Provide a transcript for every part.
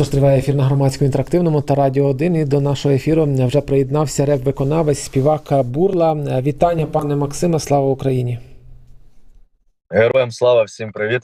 Отож, триває ефір на громадському інтерактивному та радіо 1. І до нашого ефіру вже приєднався реп-виконавець, співак Бурла. Вітання, пане Максиме, слава Україні! Героям слава, всім привіт.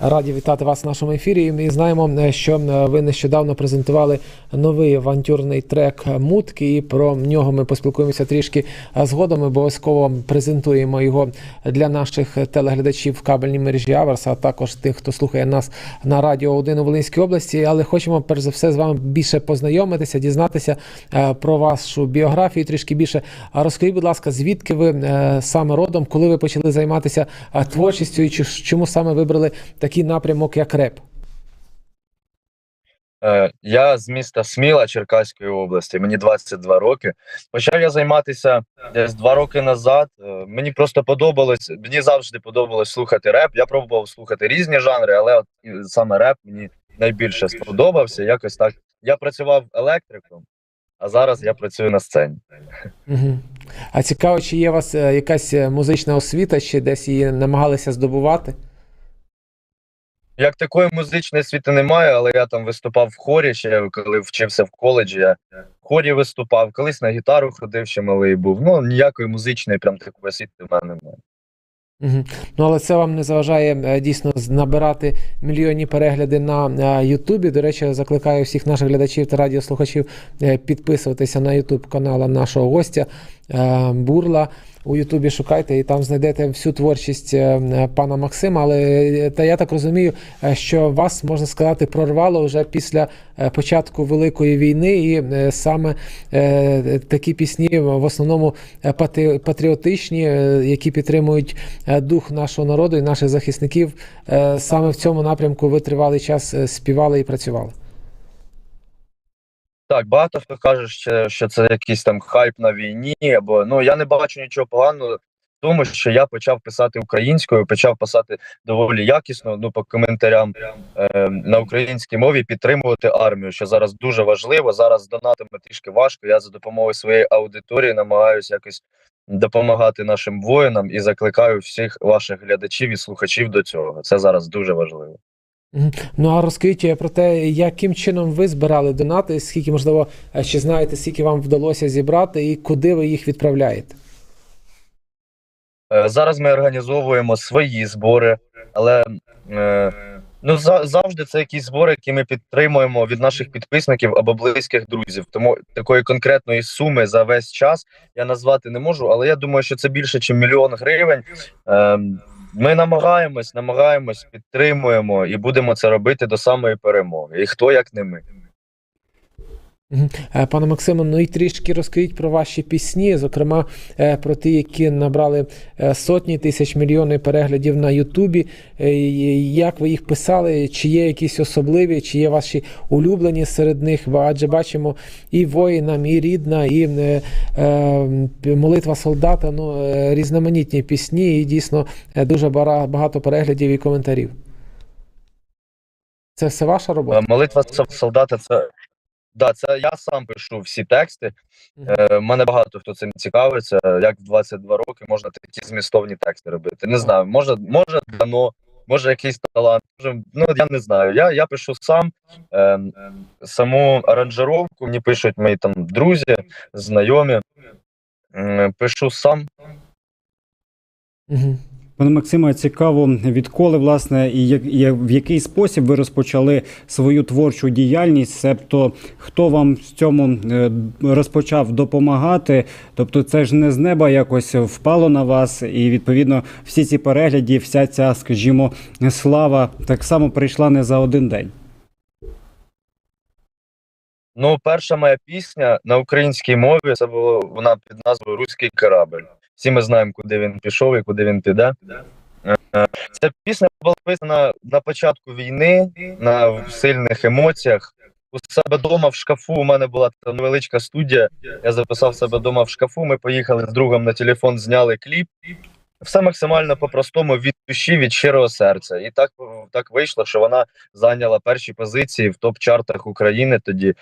Раді вітати вас в нашому ефірі. Ми знаємо, що ви нещодавно презентували новий авантюрний трек Мутки. І про нього ми поспілкуємося трішки згодом. Ми обов'язково презентуємо його для наших телеглядачів в кабельній мережі Аверс, а також тих, хто слухає нас на радіо 1 у Волинській області. Але хочемо перш за все з вами більше познайомитися, дізнатися е, про вашу біографію трішки більше. Розкажіть, будь ласка, звідки ви е, саме родом, коли ви почали займатися е, творчістю, і чому саме вибрали такий напрямок, як реп? Е, я з міста Сміла Черкаської області, мені 22 роки. Почав я займатися десь два роки назад. Е, мені просто подобалось, мені завжди подобалось слухати реп. Я пробував слухати різні жанри, але от саме реп мені найбільше сподобався. Якось так. Я працював електриком, а зараз я працюю на сцені. Угу. А цікаво, чи є у вас е, якась музична освіта, чи десь її намагалися здобувати? Як такої музичної освіти немає, але я там виступав в хорі ще коли вчився в коледжі. Я в хорі виступав, колись на гітару ходив, ще малий був. Ну ніякої музичної, прям такої освіти в мене немає. Ну, але це вам не заважає е, дійсно набирати мільйонні перегляди на е, Ютубі. До речі, закликаю всіх наших глядачів та радіослухачів е, підписуватися на Ютуб канал нашого гостя Бурла. У Ютубі шукайте і там знайдете всю творчість е, пана Максима. Але е, та я так розумію, е, що вас можна сказати прорвало вже після початку Великої війни, і саме такі пісні в основному патріотичні, які підтримують дух нашого народу і наших захисників. Саме в цьому напрямку ви тривалий час співали і працювали. Так, багато хто каже, що, це якийсь там хайп на війні, або ну я не бачу нічого поганого тому, що я почав писати українською, почав писати доволі якісно. Ну по коментарям е, на українській мові підтримувати армію, що зараз дуже важливо. Зараз з донатами трішки важко. Я за допомогою своєї аудиторії намагаюся якось допомагати нашим воїнам і закликаю всіх ваших глядачів і слухачів до цього. Це зараз дуже важливо. Ну а розкажіть е, про те, яким чином ви збирали донати, скільки, можливо, е, ще знаєте, скільки вам вдалося зібрати і куди ви їх відправляєте? Е, Зараз ми організовуємо свої збори, але ну за, завжди це якісь збори, які ми підтримуємо від наших підписників або близьких друзів. Тому такої конкретної суми за весь час я назвати не можу, але я думаю, що це більше, ніж мільйон гривень. Ми намагаємось, намагаємось, підтримуємо і будемо це робити до самої перемоги. І хто як не ми. Е, Пане Максиме, ну і трішки розкажіть про ваші пісні, зокрема е, про ті, які набрали е, сотні тисяч мільйони переглядів на Ютубі. Як ви їх писали? Чи є якісь особливі, чи є ваші улюблені серед них? Адже бачимо і воїнам, і рідна, і молитва солдата. Ну різноманітні пісні, і дійсно дуже багато переглядів і коментарів. Це все ваша робота? Молитва солдата це. Да, це я сам пишу всі тексти. Е, мене багато хто цим цікавиться. Як в 22 роки можна такі змістовні тексти робити. Не знаю, може, може дано, може якийсь талант. Може, ну я не знаю. Я, я пишу сам е, саму аранжировку. Мені пишуть мої там друзі, знайомі. М, Пишу сам. Мгм. Пане Максиме, цікаво, відколи власне і в який спосіб ви розпочали свою творчу діяльність, себто хто вам в цьому е, розпочав допомагати? Тобто, це ж не з неба якось впало на вас, і відповідно всі ці перегляді, вся ця, скажімо, слава так само прийшла не за один день. Ну, перша моя пісня на українській мові це було вона під назвою Руський корабль. Всі ми знаємо, куди він пішов і куди він піде. Е, Ця пісня була написана на початку війни на сильних емоціях. У себе вдома в шкафу. У мене була така невеличка студія. Я записав себе вдома в шкафу. Ми поїхали з другом на телефон, зняли кліп. Все максимально по-простому від душі, від щирого серця. І так, так вийшло, що вона зайняла перші позиції в топ-чартах України тоді.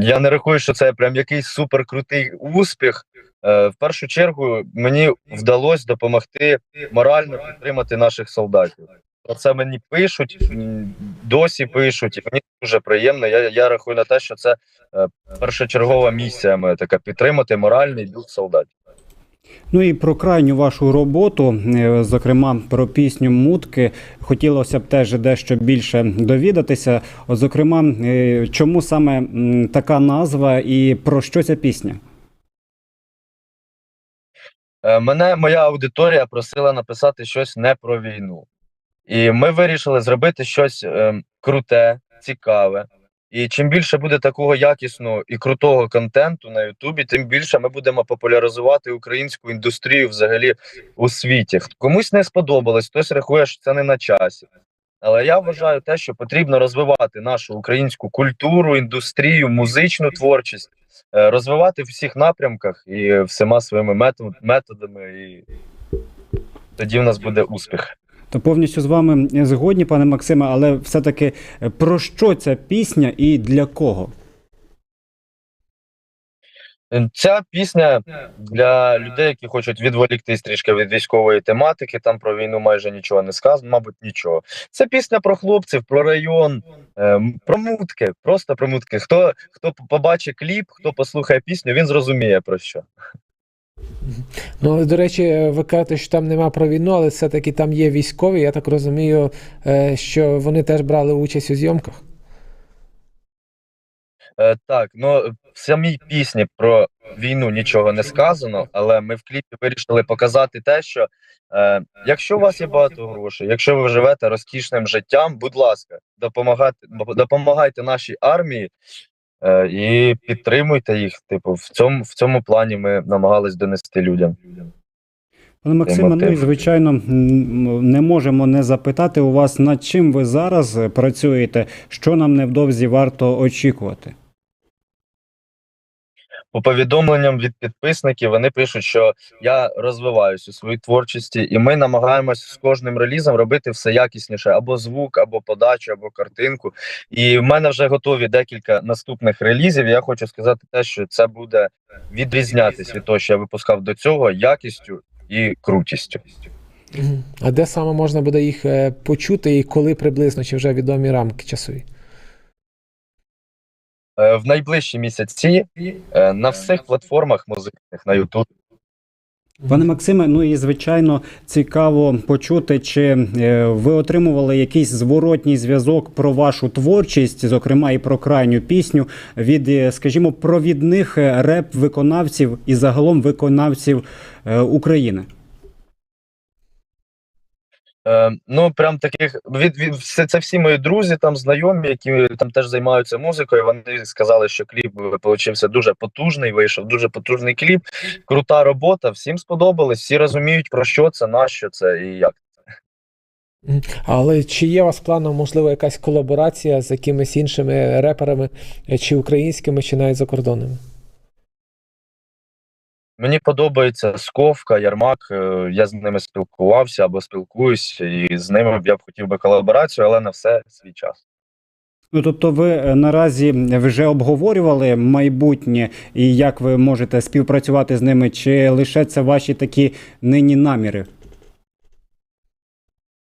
Я не рахую, що це прям якийсь суперкрутий успіх. Е, В першу чергу мені вдалося допомогти морально підтримати наших солдатів. Про це мені пишуть, досі пишуть, і мені дуже приємно. Я, я рахую на те, що це е, першочергова місія моя така підтримати моральний дух солдатів. Ну і про крайню вашу роботу, е, зокрема про пісню Мутки, хотілося б теж дещо більше довідатися. От, зокрема, е, чому саме така назва і про що ця пісня? Е, Мене моя аудиторія просила написати щось не про війну. І ми вирішили зробити щось е, круте, цікаве. І чим більше буде такого якісного і крутого контенту на Ютубі, тим більше ми будемо популяризувати українську індустрію взагалі у світі. Комусь не сподобалось, хтось рахує, що це не на часі. Але я вважаю те, що потрібно розвивати нашу українську культуру, індустрію, музичну творчість, е, розвивати в всіх напрямках і всіма своїми методами, і тоді в нас буде успіх. Повністю з вами згодні, пане Максиме, але все-таки е, про що ця пісня і для кого? Е, Ця пісня для людей, які хочуть відволіктись трішки від військової тематики. Там про війну майже нічого не сказано, мабуть, нічого. Це пісня про хлопців, про район, ем, про мутки, просто про мутки. Хто хто побачить кліп, хто послухає пісню, він зрозуміє про що. Ну, але, до речі, ви кажете, що там нема про війну, але все-таки там є військові. Я так розумію, е, що вони теж брали участь у зйомках. Е, так, ну в самій пісні про війну нічого не сказано, але ми в кліпі вирішили показати те, що е, якщо у вас є багато грошей, якщо ви живете розкішним життям, будь ласка, допомагайте, допомагайте нашій армії і підтримуйте їх. Типу, в цьому в цьому плані ми намагались донести людям. Пане Максиме, ну і звичайно, не можемо не запитати у вас, над чим ви зараз е, працюєте, що нам невдовзі варто очікувати. По повідомленням від підписників вони пишуть, що я розвиваюся у своїй творчості, і ми намагаємось з кожним релізом робити все якісніше: або звук, або подачу, або картинку. І в мене вже готові декілька наступних релізів. Я хочу сказати те, що це буде відрізнятись від того, що я випускав до цього, якістю і крутістю. А де саме можна буде їх е, почути і коли приблизно, чи вже відомі рамки часові? Е, В найближчі місяці е, на всіх платформах музичних на YouTube. Пане Максиме, ну і звичайно цікаво почути, чи е, ви отримували якийсь зворотній зв'язок про вашу творчість, зокрема і про крайню пісню від, е, скажімо, провідних е, реп-виконавців і загалом виконавців е, України. Е, ну, прям таких від, від все це всі мої друзі, там знайомі, які там теж займаються музикою. Вони сказали, що кліп получився дуже потужний. Вийшов дуже потужний кліп. Крута робота. Всім сподобалось. Всі розуміють про що це, на що це і як. Але чи є у вас планом, можливо, якась колаборація з якимись іншими реперами, е, чи українськими, чи навіть закордонними? Мені подобається Сковка, Ярмак. е, Я з ними спілкувався або спілкуюсь, і з ними я б хотів би колаборацію, але на все свій час. Ну тобто, ви е, наразі вже обговорювали майбутнє і як ви можете співпрацювати з ними, чи лише це ваші такі нині наміри?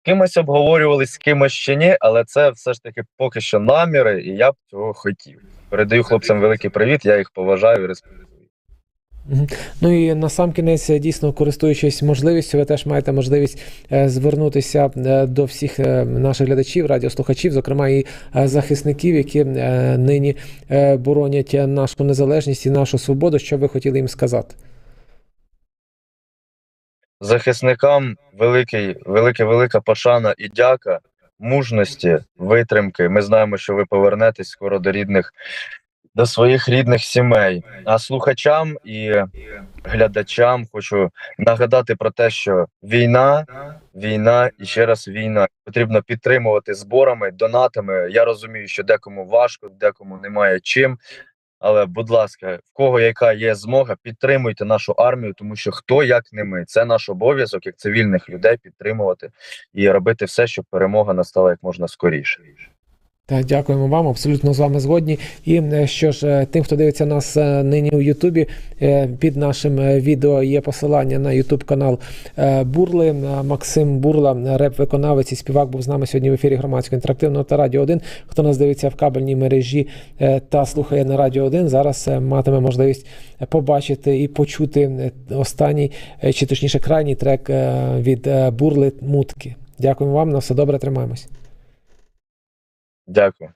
Кимось обговорювали, з кимось ще ні, але це все ж таки поки що наміри, і я б цього хотів. Передаю хлопцям великий привіт, я їх поважаю і респектую. Ну і на сам кінець, е, дійсно, користуючись можливістю, ви теж маєте можливість е, звернутися е, до всіх наших глядачів, радіослухачів, зокрема і захисників, які нині боронять нашу незалежність і нашу свободу. Що ви хотіли їм сказати? Захисникам великий, велика, велика пошана і дяка, мужності, витримки. Ми знаємо, що ви повернетесь скоро до рідних, до своїх рідних сімей. А слухачам і глядачам хочу нагадати про те, що війна, війна і ще раз війна. Потрібно підтримувати зборами, донатами. Я розумію, що декому важко, декому немає чим. Але, будь ласка, в кого яка є змога, підтримуйте нашу армію, тому що хто як не ми, це наш обов'язок як цивільних людей підтримувати і робити все, щоб перемога настала як можна скоріше. Так, дякуємо вам, абсолютно з вами згодні. І е, що ж, е, тим, хто дивиться нас е, нині у Ютубі, під нашим відео є посилання на Ютуб канал Бурли. Максим Бурла, реп-виконавець і співак, був з нами сьогодні в ефірі громадського інтерактивного та Радіо 1. Хто нас дивиться в кабельній мережі та слухає на Радіо 1, зараз матиме можливість побачити і почути останній, чи точніше крайній трек від Бурли Мутки. Дякуємо вам, на все добре, тримаємось. Дякую.